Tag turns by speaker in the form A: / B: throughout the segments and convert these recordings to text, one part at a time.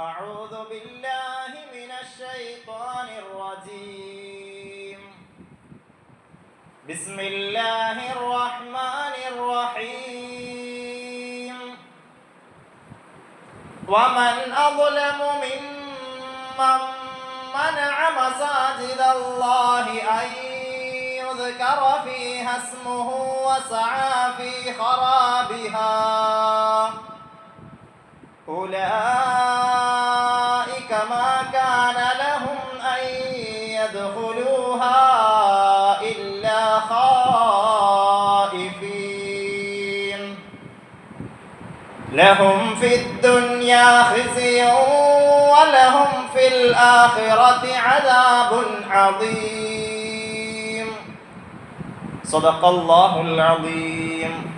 A: أعوذ بالله من الشيطان الرجيم. بسم الله الرحمن الرحيم. ومن أظلم ممن منع مساجد الله أن يذكر فيها اسمه وسعى في خرابها. أولئك ما كان لهم أن يدخلوها إلا خائفين. لهم في الدنيا خزي ولهم في الآخرة عذاب عظيم. صدق الله العظيم.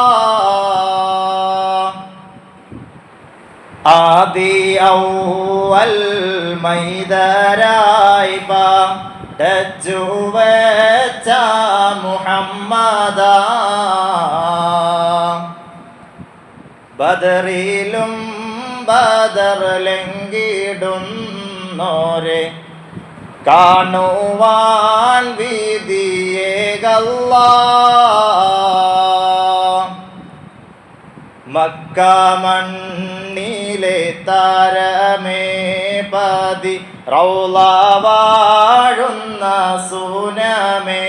A: ആദി ഔവൽ മൈദരായി പാടച്ചു വെച്ച മുഹമ്മദ. ബദറിലും ബദറിലെങ്കിടുന്നോരെ കാണുവാൻ വിധിയേകല്ലാ. മക്ക മണ്ണിലെ താരമേ പതി റൗള വാഴുന്ന സൂനമേ.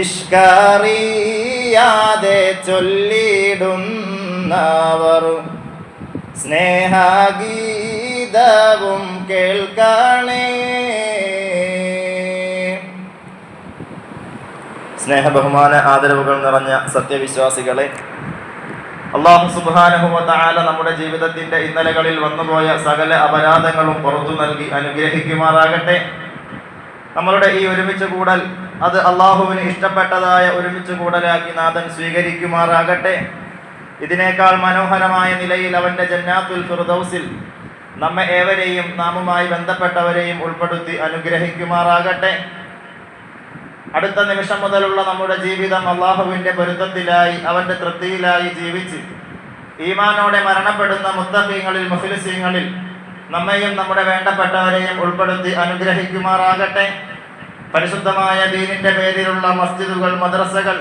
A: ഇഷ്കറിയാതെ ചൊല്ലിടുന്നവർ സ്നേഹഗീതവും കേൾക്കണേ. സ്നേഹബഹുമാന ആദരവുകൾ നിറഞ്ഞ സത്യവിശ്വാസികളെ അള്ളാഹു സുബാനഹുല നമ്മുടെ ജീവിതത്തിന്റെ ഇന്നലകളിൽ വന്നുപോയ സകല അപരാധങ്ങളും പുറത്തു നൽകി അനുഗ്രഹിക്കുമാറാകട്ടെ. നമ്മളുടെ ഈ ഒരുമിച്ച് കൂടൽ അത് അള്ളാഹുവിന് ഇഷ്ടപ്പെട്ടതായ ഒരുമിച്ച് കൂടലാക്കി നാഥൻ സ്വീകരിക്കുമാറാകട്ടെ. ഇതിനേക്കാൾ മനോഹരമായ നിലയിൽ അവന്റെ ജന്നാത്തുൽ ഫിർദൗസിൽ നമ്മെ ഏവരെയും നാമുമായി ബന്ധപ്പെട്ടവരെയും ഉൾപ്പെടുത്തി അനുഗ്രഹിക്കുമാറാകട്ടെ. അടുത്ത നിമിഷം മുതലുള്ള നമ്മുടെ ജീവിതം അള്ളാഹുവിന്റെ പൊരുത്തത്തിലായി അവന്റെ തൃപ്തിയിലായി ജീവിച്ച് ഈമാനോടെ മരണപ്പെടുന്ന മുത്തഫീങ്ങളിൽ മുഫിലിസീങ്ങളിൽ നമ്മെയും നമ്മുടെ വേണ്ടപ്പെട്ടവരെയും ഉൾപ്പെടുത്തി അനുഗ്രഹിക്കുമാറാകട്ടെ. പരിശുദ്ധമായ ദീനിന്റെ പേരിലുള്ള മസ്ജിദുകൾ മദ്രസകൾ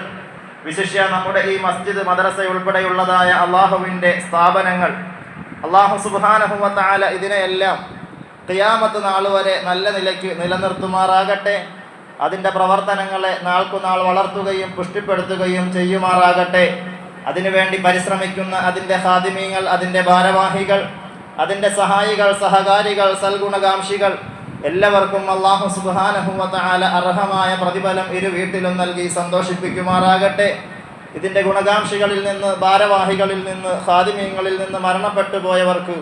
A: വിശിഷ്യ നമ്മുടെ ഈ മസ്ജിദ് മദ്രസ ഉൾപ്പെടെയുള്ളതായ അള്ളാഹുവിന്റെ സ്ഥാപനങ്ങൾ. അള്ളാഹു സുബാനഹുമത്താല ഇതിനെയെല്ലാം തിയാമത്ത് നാൾ വരെ നല്ല നിലയ്ക്ക് നിലനിർത്തുമാറാകട്ടെ. അതിന്റെ പ്രവർത്തനങ്ങളെ നാൾക്കുനാൾ വളർത്തുകയും പുഷ്ടിപ്പെടുത്തുകയും ചെയ്യുമാറാകട്ടെ. അതിനുവേണ്ടി പരിശ്രമിക്കുന്ന അതിന്റെ ഹാദിമീങ്ങൾ അതിന്റെ ഭാരവാഹികൾ അതിന്റെ സഹായികൾ സഹകാരികൾ സൽഗുണകാംക്ഷികൾ എല്ലാവർക്കും അള്ളാഹു സുബാനഹുമത്താല അർഹമായ പ്രതിഫലം ഇരു വീട്ടിലും നൽകി സന്തോഷിപ്പിക്കുമാറാകട്ടെ. ഇതിന്റെ ഗുണകാംക്ഷികളിൽ നിന്ന് ഭാരവാഹികളിൽ നിന്ന് ഹാദിമീങ്ങളിൽ നിന്ന് മരണപ്പെട്ടു പോയവർക്ക്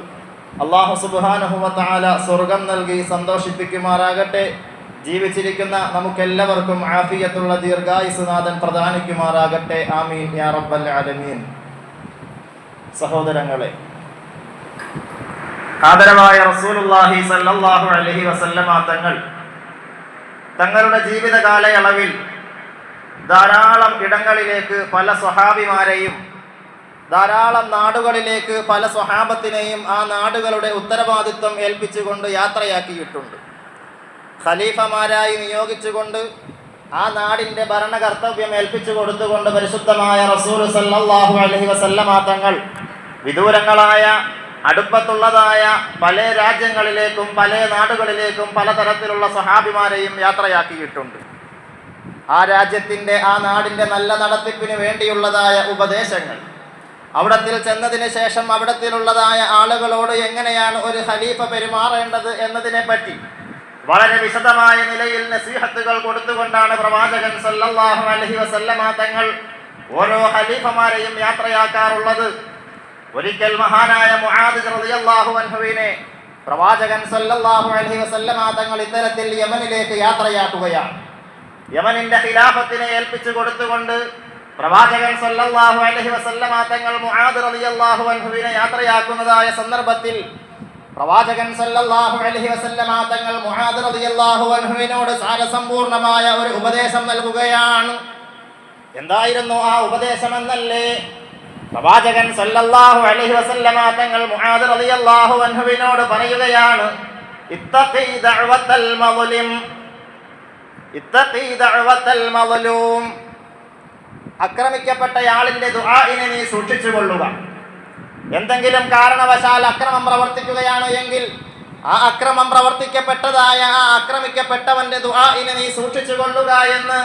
A: അള്ളാഹു സുബാനഹുമത്താല സ്വർഗം നൽകി സന്തോഷിപ്പിക്കുമാറാകട്ടെ. ജീവിച്ചിരിക്കുന്ന നമുക്കെല്ലാവർക്കും ആഫിയത്തുള്ള ദീർഘായുസുനാഥൻ പ്രധാനിക്കുമാറാകട്ടെ ആമീൻ. യാ റബ്ബൽ ആലമീൻ. സഹോദരങ്ങളെ ആദരവായ റസൂലുള്ളാഹി സല്ലല്ലാഹു അലൈഹി വസല്ലമ തങ്ങൾ തങ്ങളുടെ ജീവിത കാലയളവിൽ ധാരാളം ഇടങ്ങളിലേക്ക് പല സ്വഹാബിമാരെയും ധാരാളം നാടുകളിലേക്ക് പല സ്വഹാബത്തിനെയും ആ നാടുകളുടെ ഉത്തരവാദിത്വം ഏൽപ്പിച്ചുകൊണ്ട് യാത്രയാക്കിയിട്ടുണ്ട്. ഖലീഫമാരായി നിയോഗിച്ചുകൊണ്ട് ആ നാടിന്റെ ഭരണകർത്തവ്യം ഏൽപ്പിച്ചു കൊടുത്തുകൊണ്ട് പരിശുദ്ധമായ റസൂൽ സല്ലാഹു അലഹി വസല്ലമ തങ്ങൾ വിദൂരങ്ങളായ അടുപ്പത്തുള്ളതായ പല രാജ്യങ്ങളിലേക്കും പല നാടുകളിലേക്കും പലതരത്തിലുള്ള സഹാബിമാരെയും യാത്രയാക്കിയിട്ടുണ്ട്. ആ രാജ്യത്തിന്റെ ആ നാടിന്റെ നല്ല നടത്തിപ്പിന് വേണ്ടിയുള്ളതായ ഉപദേശങ്ങൾ അവിടത്തിൽ ചെന്നതിന് ശേഷം അവിടത്തിലുള്ളതായ ആളുകളോട് എങ്ങനെയാണ് ഒരു ഖലീഫ പെരുമാറേണ്ടത് എന്നതിനെ പറ്റി വളരെ വിശദമായ നിലയിൽ നസീഹത്തുകൾ കൊടുത്തുകൊണ്ടാണ് പ്രവാചകൻ സല്ലല്ലാഹു അലൈഹി വസല്ലമ തങ്ങൾ ഓരോ ഖലീഫമാരെയും യാത്രയാക്കാറുള്ളത്. ഒരിക്കൽ മഹാനായ മുആദ് റളിയല്ലാഹു അൻഹുവിനെ പ്രവാചകൻ സല്ലല്ലാഹു അലൈഹി വസല്ലമ തങ്ങൾ ഇത്തരത്തിൽ യമനിലേക്ക് യാത്രയാക്കുകയാണ്. യമനിന്റെ ഖിലാഫത്തിനെ ഏൽപ്പിച്ചു കൊടുത്തുകൊണ്ട് പ്രവാചകൻ സല്ലല്ലാഹു അലൈഹി വസല്ലമ തങ്ങൾ മുആദ് റളിയല്ലാഹു അൻഹുവിനെ യാത്രയാക്കുന്നതായ സന്ദർഭത്തിൽ പ്രവാചകൻ സല്ലല്ലാഹു അലൈഹി വസല്ലമ തങ്ങൾ മുആദ് റളിയല്ലാഹു അൻഹുവിനോട് സാരസമ്പൂർണമായ ഒരു ഉപദേശം നൽകുകയാണ്. എന്തായിരുന്നു ആ ഉപദേശം എന്നല്ലേ പ്രവാചകൻ സല്ലല്ലാഹു അലൈഹി വസല്ലമ തങ്ങൾ മുആദ് റളിയല്ലാഹു അൻഹുവിനോട് പറയുകയാണ് ഇത്തഖി ദഅവത്തൽ മദ്ലിം ഇത്തഖി ദഅവത്തൽ മദ്ലൂം ആക്രമിക്കപ്പെട്ടയാളിന്റെ ദുആഇനെ നീ സൂക്ഷിച്ചുകൊള്ളുക. എന്തെങ്കിലും കാരണവശാൽ അക്രമം പ്രവർത്തിക്കുകയാണ് എങ്കിൽ ആ അക്രമം പ്രവർത്തിക്കപ്പെട്ടതായ ആ ആക്രമിക്കപ്പെട്ടവന്റെ ദുആഇനെ നീ സൂക്ഷിച്ചു കൊള്ളുക എന്ന്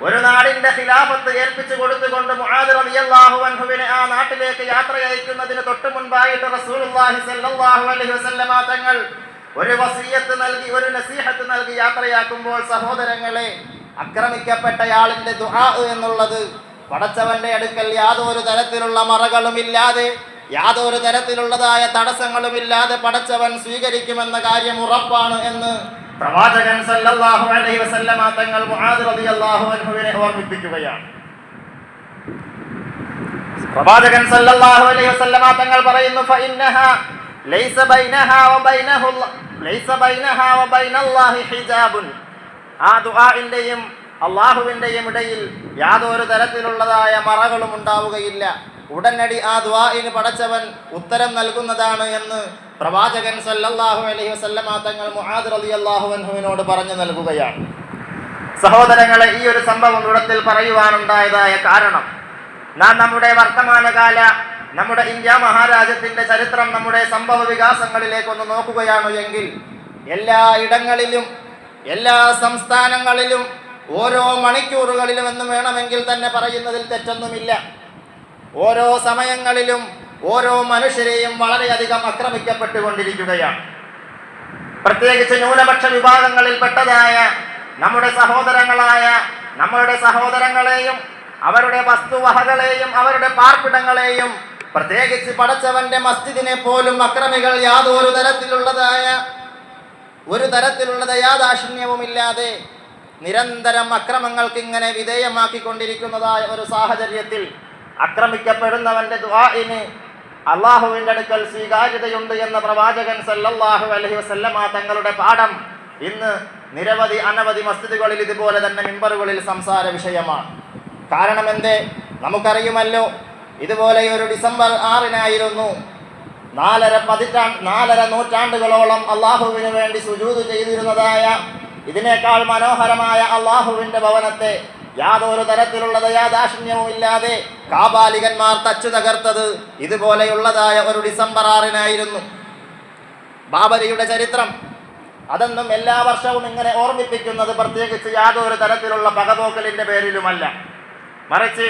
A: ഒരു നാടിന്റെ ഖിലാഫത്ത് ഏൽപ്പിച്ചു കൊടുത്തുകൊണ്ട് റളിയല്ലാഹു അൻഹുവിനെ ആ നാട്ടിലേക്ക് യാത്ര അയക്കുന്നതിന് തൊട്ട് മുൻപായിട്ട് റസൂലുള്ളാഹി സ്വല്ലല്ലാഹു അലൈഹി വസല്ലമ തങ്ങൾ ഒരു വസീയത്ത് നൽകി ഒരു നസീഹത്ത് നൽകി യാത്രയാക്കുമ്പോൾ സഹോദരങ്ങളെ ആക്രമിക്കപ്പെട്ടയാളിന്റെ ദുആ എന്നുള്ളത് പടച്ചവന്റെ അടുക്കൽ യാതൊരു തരത്തിലുള്ള മറകളുമില്ലാതെ യാതൊരു തരത്തിലുള്ളതായ തടസ്സങ്ങളുമില്ലാതെ പടച്ചവൻ സ്വീകരിക്കുമെന്ന കാര്യം ഉറപ്പാണ് എന്ന് പ്രവാചകൻ സല്ലല്ലാഹു അലൈഹി വസല്ലമ തങ്ങൾ മുആദ് റളിയല്ലാഹു അൻഹുവിനെ ഓർമ്മിപ്പിക്കുകയാണ്. പ്രവാചകൻ സല്ലല്ലാഹു അലൈഹി വസല്ലമ തങ്ങൾ പറയുന്നു ഫഇന്നഹ ലൈസ ബൈനഹ വബൈനഹു ലൈസ ബൈനഹ വബൈനല്ലാഹി ഹിജാബുൻ. ആ ദുആഇന്റെയും അള്ളാഹുവിന്റെയും ഇടയിൽ യാതൊരു തരത്തിലുള്ളതായ മറകളും ഉണ്ടാവുകയില്ല. ഉടനടി ആ ദ്വായിന് പടച്ചവൻ ഉത്തരം നൽകുന്നതാണ് എന്ന് പ്രവാചകൻ സല്ലല്ലാഹു അലൈഹി വസല്ലമ തങ്ങൾ മുആദ് റളിയല്ലാഹു അൻഹുവിനോട് പറഞ്ഞു നൽകുകയാണ്. സഹോദരങ്ങളെ ഈ ഒരു സംഭവം ഇവിടത്തിൽ പറയുവാനുണ്ടായതായ കാരണം നാം നമ്മുടെ വർത്തമാനകാല നമ്മുടെ ഇന്ത്യ മഹാരാജ്യത്തിന്റെ ചരിത്രം നമ്മുടെ സംഭവ വികാസങ്ങളിലേക്ക് ഒന്ന് നോക്കുകയാണ് എങ്കിൽ എല്ലാ ഇടങ്ങളിലും എല്ലാ സംസ്ഥാനങ്ങളിലും ഓരോ മണിക്കൂറുകളിലും എന്ന് വേണമെങ്കിൽ തന്നെ പറയുന്നതിൽ തെറ്റൊന്നുമില്ല. ഓരോ സമയങ്ങളിലും ഓരോ മനുഷ്യരെയും വളരെയധികം ആക്രമിക്കപ്പെട്ടുകൊണ്ടിരിക്കുകയാണ്. പ്രത്യേകിച്ച് ന്യൂനപക്ഷ വിഭാഗങ്ങളിൽപ്പെട്ടതായ നമ്മുടെ സഹോദരങ്ങളായ നമ്മളുടെ സഹോദരങ്ങളെയും അവരുടെ വസ്തുവഹകളെയും അവരുടെ പാർപ്പിടങ്ങളെയും പ്രത്യേകിച്ച് പടച്ചവന്റെ മസ്ജിദിനെ പോലും അക്രമികൾ യാതൊരു തരത്തിലുള്ളതായ ഒരു തരത്തിലുള്ള ദയാദാക്ഷിണ്യവുമില്ലാതെ നിരന്തരം അക്രമങ്ങൾക്ക് ഇങ്ങനെ വിധേയമാക്കിക്കൊണ്ടിരിക്കുന്നതായ ഒരു സാഹചര്യത്തിൽ ആക്രമിക്കപ്പെടുന്നവന്റെ ദുആഇന് അള്ളാഹുവിന്റെ അടുക്കൽ സ്വീകാര്യതയുണ്ട് എന്ന പ്രവാചകൻ സല്ലല്ലാഹു അലൈഹി വസല്ലമ തങ്ങളുടെ പാഠം ഇന്ന് നിരവധി അനവധി മസ്ജിദുകളിൽ ഇതുപോലെ തന്നെ മിമ്പറുകളിൽ സംസാര വിഷയമാണ്. കാരണം എന്തേ നമുക്കറിയുമല്ലോ ഇതുപോലെ ഒരു ഡിസംബർ ആറിനായിരുന്നു നാലര പതിറ്റാ നാലര നൂറ്റാണ്ടുകളോളം അള്ളാഹുവിന് വേണ്ടി സുജൂത് ചെയ്തിരുന്നതായ ഇതിനേക്കാൾ മനോഹരമായ അള്ളാഹുവിന്റെ ഭവനത്തെ യാതൊരു തരത്തിലുള്ള ദയാദാക്ഷിണ്യവും ഇല്ലാതെ കാബാലികന്മാർ തച്ചു തകർത്തത് ഇതുപോലെയുള്ളതായ ഒരു ഡിസംബർ ആറിനായിരുന്നു. ബാബരിയുടെ ചരിത്രം. അതെന്നും എല്ലാ വർഷവും ഇങ്ങനെ ഓർമ്മിപ്പിക്കുന്നത് പ്രത്യേകിച്ച് യാതൊരു തരത്തിലുള്ള പകതോക്കലിന്റെ പേരിലുമല്ല. മറിച്ച്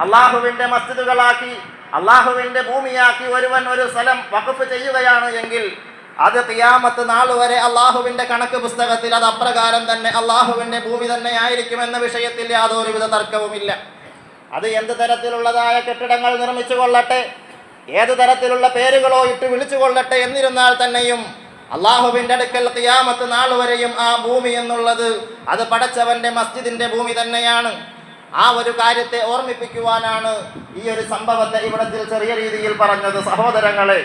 A: അള്ളാഹുവിന്റെ മസ്ജിദുകളാക്കി അള്ളാഹുവിന്റെ ഭൂമിയാക്കി ഒരുവൻ ഒരു സ്ഥലം വകുപ്പ് ചെയ്യുകയാണ് എങ്കിൽ അത് തിയാമത്ത് നാൾ വരെ അള്ളാഹുവിന്റെ കണക്ക് പുസ്തകത്തിൽ അത് അപ്രകാരം തന്നെ അള്ളാഹുവിന്റെ ഭൂമി തന്നെ ആയിരിക്കും എന്ന വിഷയത്തിൽ യാതൊരുവിധ തർക്കവുമില്ല. അത് എന്ത് തരത്തിലുള്ളതായ കെട്ടിടങ്ങൾ നിർമ്മിച്ചു കൊള്ളട്ടെ ഏത് തരത്തിലുള്ള പേരുകളോ ഇട്ട് വിളിച്ചു കൊള്ളട്ടെ എന്നിരുന്നാൽ തന്നെയും അള്ളാഹുവിന്റെ അടുക്കൽ തിയാമത്ത് നാൾ വരെയും ആ ഭൂമി എന്നുള്ളത് അത് പടച്ചവന്റെ മസ്ജിദിന്റെ ഭൂമി തന്നെയാണ്. ആ ഒരു കാര്യത്തെ ഓർമ്മിപ്പിക്കുവാനാണ് ഈ ഒരു സംഭവത്തെ ഇവിടത്തിൽ ചെറിയ രീതിയിൽ പറഞ്ഞത് സഹോദരങ്ങളെ.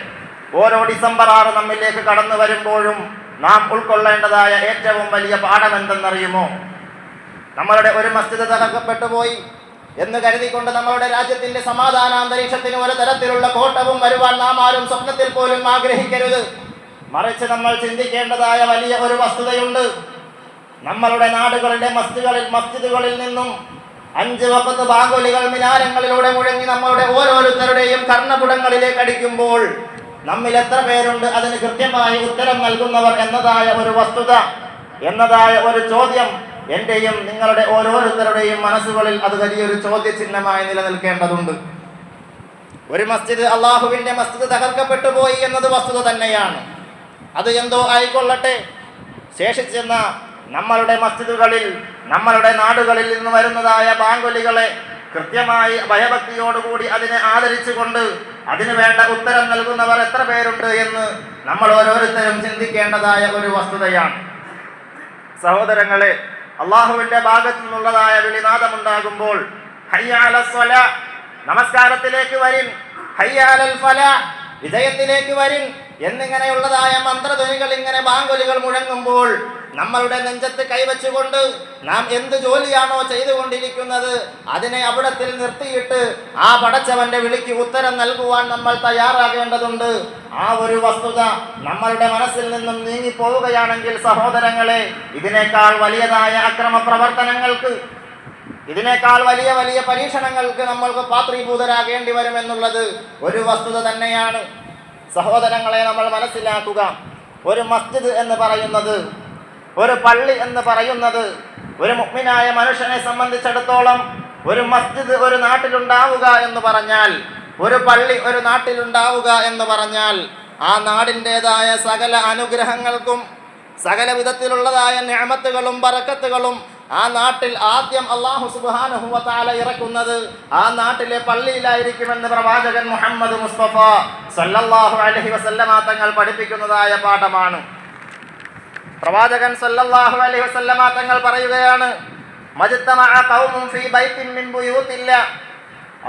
A: ഓരോ ഡിസംബർ ആറ് നമ്മിലേക്ക് കടന്നു വരുമ്പോഴും നാം ഉൾക്കൊള്ളേണ്ടതായ ഏറ്റവും വലിയ പാഠം എന്തെന്നറിയുമോ നമ്മളുടെ ഒരു മസ്ജിദ് തകർക്കപ്പെട്ടു പോയി എന്ന് കരുതിക്കൊണ്ട് നമ്മളുടെ രാജ്യത്തിന്റെ സമാധാന അന്തരീക്ഷത്തിന് ഒരു തരത്തിലുള്ള കോട്ടവും വരുവാൻ നാം ആരും സ്വപ്നത്തിൽ പോലും ആഗ്രഹിക്കരുത്. മറിച്ച് നമ്മൾ ചിന്തിക്കേണ്ടതായ വലിയ ഒരു വസ്തുതയുണ്ട്. നമ്മളുടെ നാടുകളിലെ മസ്ജിദുകളിൽ മസ്ജിദുകളിൽ നിന്നും അഞ്ച് വക്കത്ത് ബാങ്കുലികൾ മിനാരങ്ങളിലൂടെ മുഴങ്ങി നമ്മളുടെ ഓരോരുത്തരുടെയും കർണപുടങ്ങളിലേക്ക് അടിക്കുമ്പോൾ നമ്മിൽ എത്ര പേരുണ്ട്? അതിന് കൃത്യമായി ഉത്തരം നൽകുന്നവർ എന്നതായ ഒരു വസ്തുത എന്നതായ ഒരു ചോദ്യം. എന്റെയും നിങ്ങളുടെ ഓരോരുത്തരുടെയും മനസ്സുകളിൽ അത് വലിയൊരു ചോദ്യചിഹ്നമായി നിലനിൽക്കേണ്ടതുണ്ട്. ഒരു മസ്ജിദ് അള്ളാഹുവിന്റെ മസ്ജിദ് തകർക്കപ്പെട്ടു പോയി എന്നത് വസ്തുത തന്നെയാണ്. അത് എന്തോ ആയിക്കൊള്ളട്ടെ? ശേഷിച്ചെന്ന നമ്മളുടെ മസ്ജിദുകളിൽ നമ്മളുടെ നാടുകളിൽ നിന്ന് വരുന്നതായ ബാങ്കുലികളെ കൃത്യമായി ഭയഭക്തിയോടുകൂടി അതിനെ ആദരിച്ചുകൊണ്ട് അതിനു വേണ്ട ഉത്തരം നൽകുന്നവർ എത്ര പേരുണ്ട് എന്ന് നമ്മൾ ഓരോരുത്തരും ചിന്തിക്കേണ്ടതായ ഒരു വസ്തുതയാണ്. സഹോദരങ്ങളെ അള്ളാഹുവിന്റെ ഭാഗത്തു നിന്നുള്ളതായ വിളിനാദമുണ്ടാകുമ്പോൾ നമസ്കാരത്തിലേക്ക് വരിൻ. ഫല വിജയത്തിലേക്ക് വരിൻ. എന്നിങ്ങനെയുള്ളതായ മന്ത്രധ്വനികൾ ഇങ്ങനെ ബാങ്കൊലികൾ മുഴങ്ങുമ്പോൾ നമ്മളുടെ നെഞ്ചത്ത് കൈവച്ചുകൊണ്ട് നാം എന്ത് ജോലിയാണോ ചെയ്തുകൊണ്ടിരിക്കുന്നത് അതിനെ അവിടത്തിൽ നിർത്തിയിട്ട് ആ പടച്ചവന്റെ വിളിക്ക് ഉത്തരം നൽകുവാൻ നമ്മൾ തയ്യാറാകേണ്ടതുണ്ട്. ആ ഒരു വസ്തുത നമ്മളുടെ മനസ്സിൽ നിന്നും നീങ്ങിപ്പോവുകയാണെങ്കിൽ സഹോദരങ്ങളെ ഇതിനേക്കാൾ വലിയതായ അക്രമ പ്രവർത്തനങ്ങൾക്ക് ഇതിനേക്കാൾ വലിയ വലിയ പരീക്ഷണങ്ങൾക്ക് നമ്മൾക്ക് പാത്രീഭൂതരാകേണ്ടി വരുമെന്നുള്ളത് ഒരു വസ്തുത തന്നെയാണ്. സഹോദരങ്ങളെ നമ്മൾ മനസ്സിലാക്കുക. ഒരു മസ്ജിദ് എന്ന് പറയുന്നത് ഒരു പള്ളി എന്ന് പറയുന്നത് ഒരു മുഗ്മിനായ മനുഷ്യനെ സംബന്ധിച്ചിടത്തോളം ഒരു മസ്ജിദ് ഒരു നാട്ടിലുണ്ടാവുക എന്ന് പറഞ്ഞാൽ ഒരു പള്ളി ഒരു നാട്ടിലുണ്ടാവുക എന്ന് പറഞ്ഞാൽ ആ നാടിന്റെതായ സകല അനുഗ്രഹങ്ങൾക്കും സകല വിധത്തിലുള്ളതായ ഞാമത്തുകളും പറക്കത്തുകളും ആ നാട്ടിൽ ആദ്യം അള്ളാഹു സുബാനുഹുവ താല ഇറക്കുന്നത് ആ നാട്ടിലെ പള്ളിയിലായിരിക്കുമെന്ന് പ്രവാചകൻ മുഹമ്മദ് മുസ്തഫ സല്ലാഹു അലഹി വസല്ലമാ തങ്ങൾ പഠിപ്പിക്കുന്നതായ പാഠമാണ്. പ്രവാചകൻ സല്ലല്ലാഹു അലൈഹി വസല്ലമ തങ്ങൾ പറയുകയാണ് ഫീ ബൈത്തിൻ മിൻ ബുയൂത്തില്ല.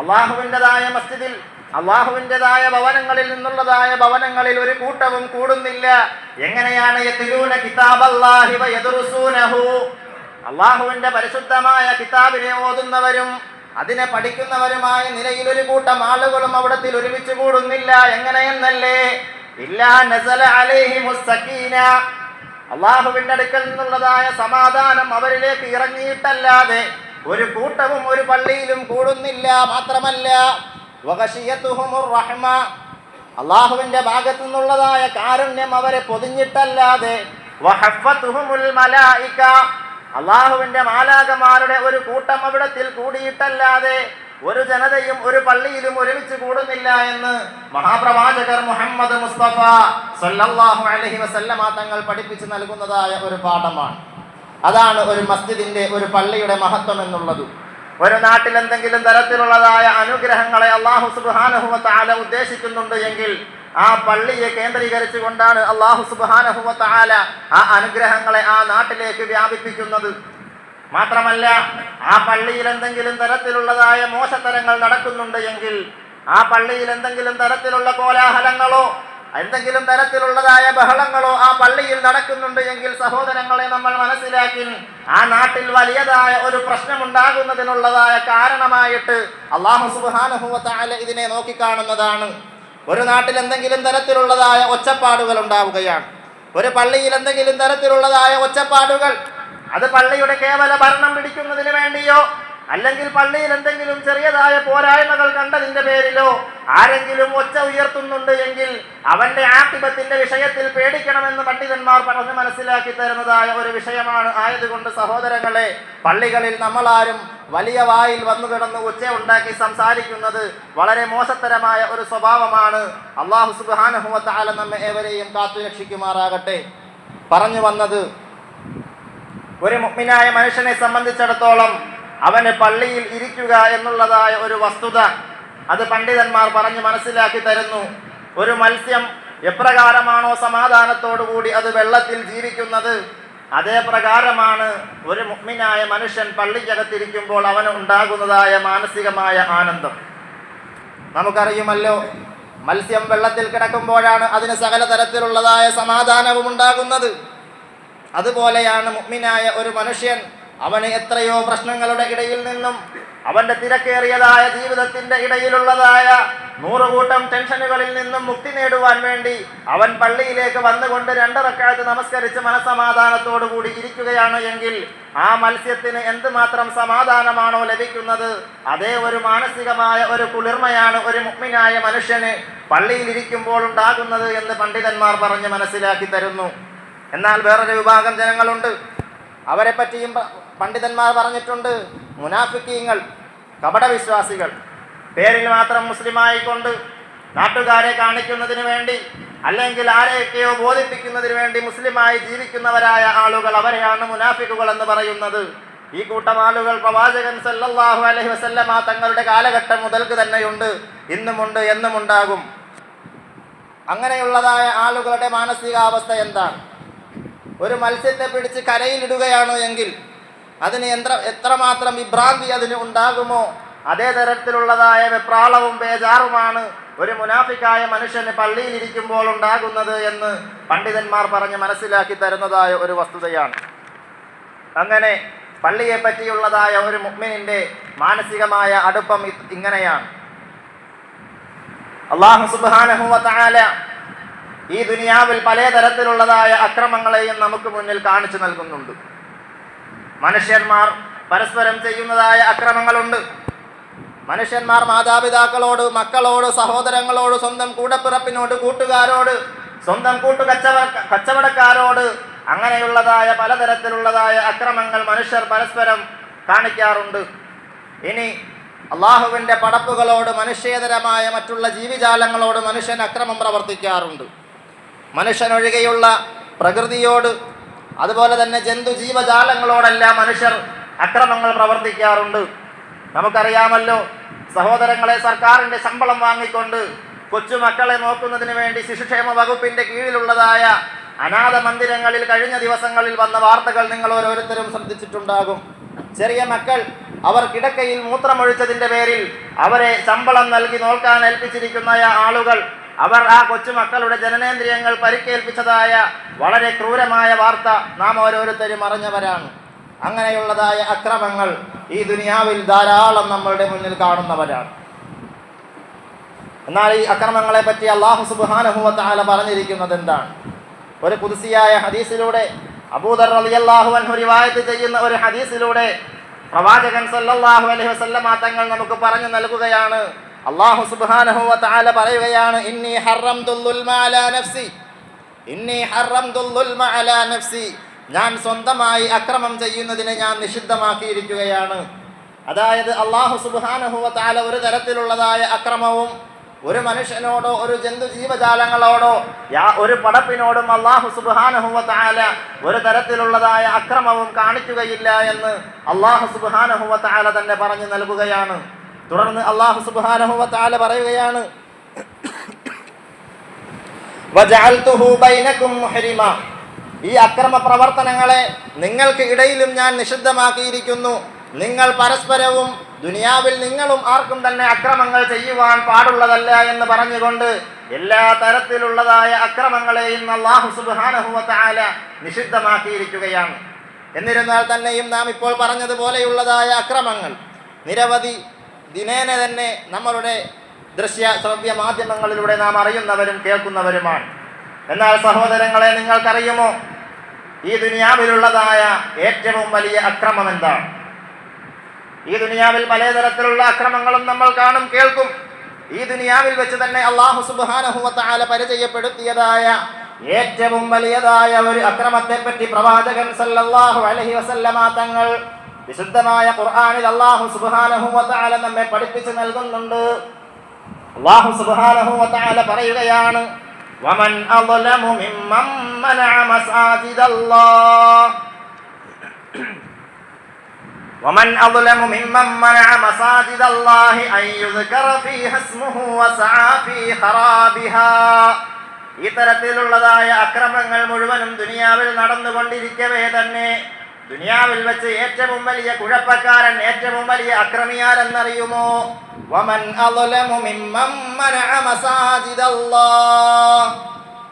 A: അള്ളാഹുവിന്റെതായ മസ്ജിദിൽ അള്ളാഹുവിന്റെതായ ഭവനങ്ങളിൽ നിന്നുള്ളതായ ഭവനങ്ങളിൽ ഒരു കൂട്ടവും കൂടുന്നില്ല. എങ്ങനെയാണ് അള്ളാഹുവിന്റെ പരിശുദ്ധമായ കിതാബിനെ ഓതുന്നവരും അതിനെ പഠിക്കുന്നവരുമായ നിലയിൽ ഒരു കൂട്ടം ആളുകളും അവിടത്തിൽ ഒരുമിച്ച് കൂടുന്നില്ല. എങ്ങനെയെന്നല്ലേ? ഇല്ലാ നസല അലൈഹി സക്കീന അള്ളാഹുവിന്റെ അടുക്കൽ നിന്നുള്ളതായ സമാധാനം അവരിലേക്ക് ഇറങ്ങിയിട്ടല്ലാതെ ഒരു കൂട്ടവും ഒരു പള്ളിയിലും കൂടുന്നില്ല മാത്രമല്ല. റഹ്മ. അള്ളാഹുവിന്റെ ഭാഗത്തു നിന്നുള്ളതായ കാരുണ്യം അവരെ പൊതിഞ്ഞിട്ടല്ലാതെ അള്ളാഹുവിന്റെ മാലാകമാരുടെ ഒരു കൂട്ടം അവിടത്തിൽ കൂടിയിട്ടല്ലാതെ ഒരു ജനതയും ഒരു പള്ളിയിലും ഒരുമിച്ച് കൂടുന്നില്ല എന്ന് മഹാപ്രവാചകർ മുഹമ്മദ് മുസ്തഫ സല്ലല്ലാഹു അലൈഹി വസല്ലമ തങ്ങൾ പഠിപ്പിച്ചു നൽകുന്നതായ ഒരു പാഠമാണ്. അതാണ് ഒരു മസ്ജിദിന്റെ ഒരു പള്ളിയുടെ മഹത്വം എന്നുള്ളത്. ഒരു നാട്ടിൽ എന്തെങ്കിലും തരത്തിലുള്ളതായ അനുഗ്രഹങ്ങളെ അള്ളാഹു സുബാനഹുവ താല ഉദ്ദേശിക്കുന്നുണ്ട് എങ്കിൽ ആ പള്ളിയെ കേന്ദ്രീകരിച്ചു കൊണ്ടാണ് അള്ളാഹു സുബാനഹുവ താല ആ അനുഗ്രഹങ്ങളെ ആ നാട്ടിലേക്ക് വ്യാപിപ്പിക്കുന്നത്. മാത്രമല്ല ആ പള്ളിയിൽ എന്തെങ്കിലും തരത്തിലുള്ളതായ മോശതരങ്ങൾ നടക്കുന്നുണ്ട് എങ്കിൽ ആ പള്ളിയിൽ എന്തെങ്കിലും തരത്തിലുള്ള കോലാഹലങ്ങളോ എന്തെങ്കിലും തരത്തിലുള്ളതായ ബഹളങ്ങളോ ആ പള്ളിയിൽ നടക്കുന്നുണ്ട് എങ്കിൽ സഹോദരങ്ങളെ നമ്മൾ മനസ്സിലാക്കി ആ നാട്ടിൽ വലിയതായ ഒരു പ്രശ്നമുണ്ടാകുന്നതിനുള്ളതായ കാരണമായിട്ട് അള്ളാഹു സുബാനുഭവത്തായ ഇതിനെ നോക്കിക്കാണുന്നതാണ്. ഒരു നാട്ടിൽ എന്തെങ്കിലും തരത്തിലുള്ളതായ ഒച്ചപ്പാടുകൾ ഉണ്ടാവുകയാണ്. ഒരു പള്ളിയിൽ എന്തെങ്കിലും തരത്തിലുള്ളതായ ഒച്ചപ്പാടുകൾ അത് പള്ളിയുടെ കേവല ഭരണം പിടിക്കുന്നതിന് വേണ്ടിയോ? അല്ലെങ്കിൽ പള്ളിയിൽ എന്തെങ്കിലും ചെറിയതായ പോരായ്മകൾ കണ്ടതിന്റെ പേരിലോ? ആരെങ്കിലും ഒച്ച ഉയർത്തുന്നുണ്ട് എങ്കിൽ അവന്റെ ആക്തിപത്തിന്റെ വിഷയത്തിൽ പേടിക്കണമെന്ന് പണ്ഡിതന്മാർ പറഞ്ഞ് മനസ്സിലാക്കി തരുന്നതായ ഒരു വിഷയമാണ് ആയതുകൊണ്ട് സഹോദരങ്ങളെ പള്ളികളിൽ നമ്മളാരും വലിയ വായിൽ വന്നു കിടന്ന് ഉച്ച ഉണ്ടാക്കി സംസാരിക്കുന്നത് വളരെ മോശത്തരമായ ഒരു സ്വഭാവമാണ്. അള്ളാഹു സുബാനുഹുവത്താല നമ്മെ ഏവരെയും കാത്തുരക്ഷിക്കുമാറാകട്ടെ. പറഞ്ഞു വന്നത് ഒരു മുഗ്മിനായ മനുഷ്യനെ സംബന്ധിച്ചിടത്തോളം അവന് പള്ളിയിൽ ഇരിക്കുക എന്നുള്ളതായ ഒരു വസ്തുത അത് പണ്ഡിതന്മാർ പറഞ്ഞ് മനസ്സിലാക്കി തരുന്നു. ഒരു മത്സ്യം എപ്രകാരമാണോ സമാധാനത്തോടുകൂടി അത് വെള്ളത്തിൽ ജീവിക്കുന്നത്? അതേ പ്രകാരമാണ് ഒരു മുഗ്മിനായ മനുഷ്യൻ പള്ളിക്കകത്തിരിക്കുമ്പോൾ അവന് ഉണ്ടാകുന്നതായ മാനസികമായ ആനന്ദം. നമുക്കറിയുമല്ലോ മത്സ്യം വെള്ളത്തിൽ കിടക്കുമ്പോഴാണ് അതിന് സകല തരത്തിലുള്ളതായ സമാധാനവും ഉണ്ടാകുന്നത്. അതുപോലെയാണ് മുഗ്മിനായ ഒരു മനുഷ്യൻ. അവന് എത്രയോ പ്രശ്നങ്ങളുടെ ഇടയിൽ നിന്നും അവന്റെ തിരക്കേറിയതായ ജീവിതത്തിന്റെ ഇടയിലുള്ളതായ നൂറുകൂട്ടം ടെൻഷനുകളിൽ നിന്നും മുക്തി നേടുവാൻ വേണ്ടി അവൻ പള്ളിയിലേക്ക് വന്നുകൊണ്ട് രണ്ടറക്കാലത്ത് നമസ്കരിച്ച് മനസമാധാനത്തോടു കൂടി ഇരിക്കുകയാണ് എങ്കിൽ ആ മത്സ്യത്തിന് എന്തുമാത്രം സമാധാനമാണോ ലഭിക്കുന്നത്? അതേ ഒരു മാനസികമായ ഒരു കുളിർമയാണ് ഒരു മുഗ്മിനായ മനുഷ്യന് പള്ളിയിലിരിക്കുമ്പോൾ ഉണ്ടാകുന്നത് എന്ന് പണ്ഡിതന്മാർ പറഞ്ഞ് മനസ്സിലാക്കി തരുന്നു. എന്നാൽ വേറൊരു വിഭാഗം ജനങ്ങളുണ്ട്. അവരെ പറ്റിയും പണ്ഡിതന്മാർ പറഞ്ഞിട്ടുണ്ട് മുനാഫിക്കീങ്ങൾ കപടവിശ്വാസികൾ. പേരിൽ മാത്രം മുസ്ലിമായിക്കൊണ്ട് നാട്ടുകാരെ കാണിക്കുന്നതിന് വേണ്ടി അല്ലെങ്കിൽ ആരെയൊക്കെയോ ബോധിപ്പിക്കുന്നതിന് വേണ്ടി മുസ്ലിമായി ജീവിക്കുന്നവരായ ആളുകൾ അവരെയാണ് മുനാഫിക്കുകൾ എന്ന് പറയുന്നത്. ഈ കൂട്ടം ആളുകൾ പ്രവാചകൻ സല്ലല്ലാഹു അലൈഹി വസല്ലമ തങ്ങളുടെ കാലഘട്ടം മുതൽക്ക് തന്നെയുണ്ട്. ഇന്നുമുണ്ട് എന്നുമുണ്ടാകും. അങ്ങനെയുള്ളതായ ആളുകളുടെ മാനസികാവസ്ഥ എന്താണ്? ഒരു മത്സ്യത്തെ പിടിച്ച് കരയിലിടുകയാണ് എങ്കിൽ അതിന് എത്ര എത്രമാത്രം വിഭ്രാന്തി അതിന് ഉണ്ടാകുമോ? അതേ തരത്തിലുള്ളതായ വെപ്രാളവും ബേജാറുമാണ് ഒരു മുനാഫിക്കായ മനുഷ്യന് പള്ളിയിലിരിക്കുമ്പോൾ ഉണ്ടാകുന്നത് എന്ന് പണ്ഡിതന്മാർ പറഞ്ഞ് മനസ്സിലാക്കി തരുന്നതായ ഒരു വസ്തുതയാണ്. അങ്ങനെ പള്ളിയെ പറ്റിയുള്ളതായ ഒരു മുഗ്മിനിന്റെ മാനസികമായ അടുപ്പം ഇങ്ങനെയാണ്. അള്ളാഹു സുബാനഹുവ തആല ഈ ദുനിയാവിൽ പലതരത്തിലുള്ളതായ അക്രമങ്ങളെയും നമുക്ക് മുന്നിൽ കാണിച്ചു നൽകുന്നുണ്ട്. മനുഷ്യന്മാർ പരസ്പരം ചെയ്യുന്നതായ അക്രമങ്ങളുണ്ട്. മനുഷ്യന്മാർ മാതാപിതാക്കളോട് മക്കളോട് സഹോദരങ്ങളോട് സ്വന്തം കൂടപ്പിറപ്പിനോട് കൂട്ടുകാരോട് സ്വന്തം കൂട്ടു കച്ചവ കച്ചവടക്കാരോട് അങ്ങനെയുള്ളതായ പലതരത്തിലുള്ളതായ അക്രമങ്ങൾ മനുഷ്യർ പരസ്പരം കാണിക്കാറുണ്ട്. ഇനി അള്ളാഹുവിന്റെ പടപ്പുകളോട് മനുഷ്യേതരമായ മറ്റുള്ള ജീവിജാലങ്ങളോട് മനുഷ്യൻ അക്രമം പ്രവർത്തിക്കാറുണ്ട്. മനുഷ്യനൊഴികെയുള്ള പ്രകൃതിയോട് അതുപോലെ തന്നെ ജന്തു ജീവജാലങ്ങളോടെല്ലാം മനുഷ്യർ അക്രമങ്ങൾ പ്രവർത്തിക്കാറുണ്ട്. നമുക്കറിയാമല്ലോ സഹോദരങ്ങളെ സർക്കാരിന്റെ ശമ്പളം വാങ്ങിക്കൊണ്ട് കൊച്ചുമക്കളെ നോക്കുന്നതിന് വേണ്ടി ശിശുക്ഷേമ വകുപ്പിന്റെ കീഴിലുള്ളതായ അനാഥ മന്ദിരങ്ങളിൽ കഴിഞ്ഞ ദിവസങ്ങളിൽ വന്ന വാർത്തകൾ നിങ്ങൾ ഓരോരുത്തരും ശ്രദ്ധിച്ചിട്ടുണ്ടാകും. ചെറിയ മക്കൾ അവർ കിടക്കയിൽ മൂത്രമൊഴിച്ചതിന്റെ പേരിൽ അവരെ ശമ്പളം നൽകി നോക്കാൻ ഏൽപ്പിച്ചിരിക്കുന്ന ആളുകൾ അവർ ആ കൊച്ചുമക്കളുടെ ജനനേന്ദ്രിയങ്ങൾ പരിക്കേൽപ്പിച്ചതായ വളരെ ക്രൂരമായ വാർത്ത നാം ഓരോരുത്തരും അറിഞ്ഞവരാണ്. അങ്ങനെയുള്ളതായ അക്രമങ്ങൾ ഈ ദുനിയാവിൽ ധാരാളം നമ്മളുടെ മുന്നിൽ കാണുന്നവരാണ്. എന്നാൽ ഈ അക്രമങ്ങളെ പറ്റി അള്ളാഹു സുബാനഹുവത്താല പറഞ്ഞിരിക്കുന്നത് എന്താണ്? ഒരു കുതിസിയായ ഹദീസിലൂടെ അബൂദർ റളിയല്ലാഹു അൻഹു റിവായത്ത് ചെയ്യുന്ന ഒരു ഹദീസിലൂടെ പ്രവാചകൻ സല്ലാഹു അലൈഹി വസല്ലമ തങ്ങൾ നമുക്ക് പറഞ്ഞു നൽകുകയാണ് അള്ളാഹു സുബ്ഹാനഹു വതആല പറയുകയാണ് ഇന്നി അലാ നഫ്സി ഇന്നി അലാ നഫ്സി ഞാൻ സ്വന്തമായി അക്രമം ചെയ്യുന്നതിനെ ഞാൻ നിഷിദ്ധമാക്കിയിരിക്കുകയാണ്. അതായത് അള്ളാഹു സുബ്ഹാനഹു വതആല ഒരു തരത്തിലുള്ളതായ അക്രമവും ഒരു മനുഷ്യനോടോ ഒരു ജന്തു ജീവജാലങ്ങളോടോ യാ- ഒരു പടപ്പിനോടും അള്ളാഹു സുബ്ഹാനഹു വതആല ഒരു തരത്തിലുള്ളതായ അക്രമവും കാണിക്കുകയില്ല എന്ന് അള്ളാഹു സുബ്ഹാനഹു വതആല തന്നെ പറഞ്ഞു നൽകുകയാണ്. തുടർന്ന് അള്ളാഹു സുബ്ഹാനഹു വതആല പറയുകയാണ് ഈ അക്രമ പ്രവർത്തനങ്ങളെ നിങ്ങൾക്ക് ഇടയിലും ഞാൻ നിഷിദ്ധമാക്കിയിരിക്കുന്നു. നിങ്ങൾ പരസ്പരവും ദുനിയാവിൽ നിങ്ങളും ആർക്കും തന്നെ അക്രമങ്ങൾ ചെയ്യുവാൻ പാടുള്ളതല്ല എന്ന് പറഞ്ഞുകൊണ്ട് എല്ലാ തരത്തിലുള്ളതായ അക്രമങ്ങളെയും അള്ളാഹു സുബ്ഹാനഹു വതആല നിഷിദ്ധമാക്കിയിരിക്കുകയാണ്. എന്നിരുന്നാൽ തന്നെയും നാം ഇപ്പോൾ പറഞ്ഞതുപോലെയുള്ളതായ അക്രമങ്ങൾ നിരവധി ദിനേന തന്നെ നമ്മളുടെ ദൃശ്യ ശ്രവ്യ മാധ്യമങ്ങളിലൂടെ നാം അറിയുന്നവരും കേൾക്കുന്നവരുമാണ്. എന്നാൽ സഹോദരങ്ങളെ നിങ്ങൾക്കറിയുമോ? ഈ ദുനിയാവിലുള്ളതായ ഏറ്റവും വലിയ അക്രമം എന്താണ്? ഈ ദുനിയാവിൽ പലതരത്തിലുള്ള അക്രമങ്ങളും നമ്മൾ കാണും കേൾക്കും. ഈ ദുനിയാവിൽ വെച്ച് തന്നെ അള്ളാഹു സുബാനഹുവത്താല പരിചയപ്പെടുത്തിയതായ ഏറ്റവും വലിയതായ ഒരു അക്രമത്തെ പറ്റി പ്രവാചകൻ സല്ലാഹു അലഹി വസല്ലമ തങ്ങൾ വിശുദ്ധമായ ഖുർആനിൽ അള്ളാഹു സുബാനഹുവത്താല നമ്മെ പഠിപ്പിച്ചു നൽകുന്നുണ്ട് അള്ളാഹു സുബ്ഹാനഹു വതആല പറയുകയാണ് വമൻ അളലമു മിമ്മൻ മനഅ മസാജിദല്ലാഹ് ومن أظلم ممن منع مساجد الله أن يذكر فيها اسمه وسعى في خرابها ഇത്തരത്തിലുള്ളതായ അക്രമങ്ങൾ മുഴുവനും ദുനിയാവിൽ നടന്നുകൊണ്ടിരിക്കവേ തന്നെ ദുനിയാവിൽ വെച്ച് ഏറ്റവും വലിയ കുഴപ്പക്കാരൻ ഏറ്റവും വലിയ അക്രമിയാരെന്നറിയുമോ? വമൻ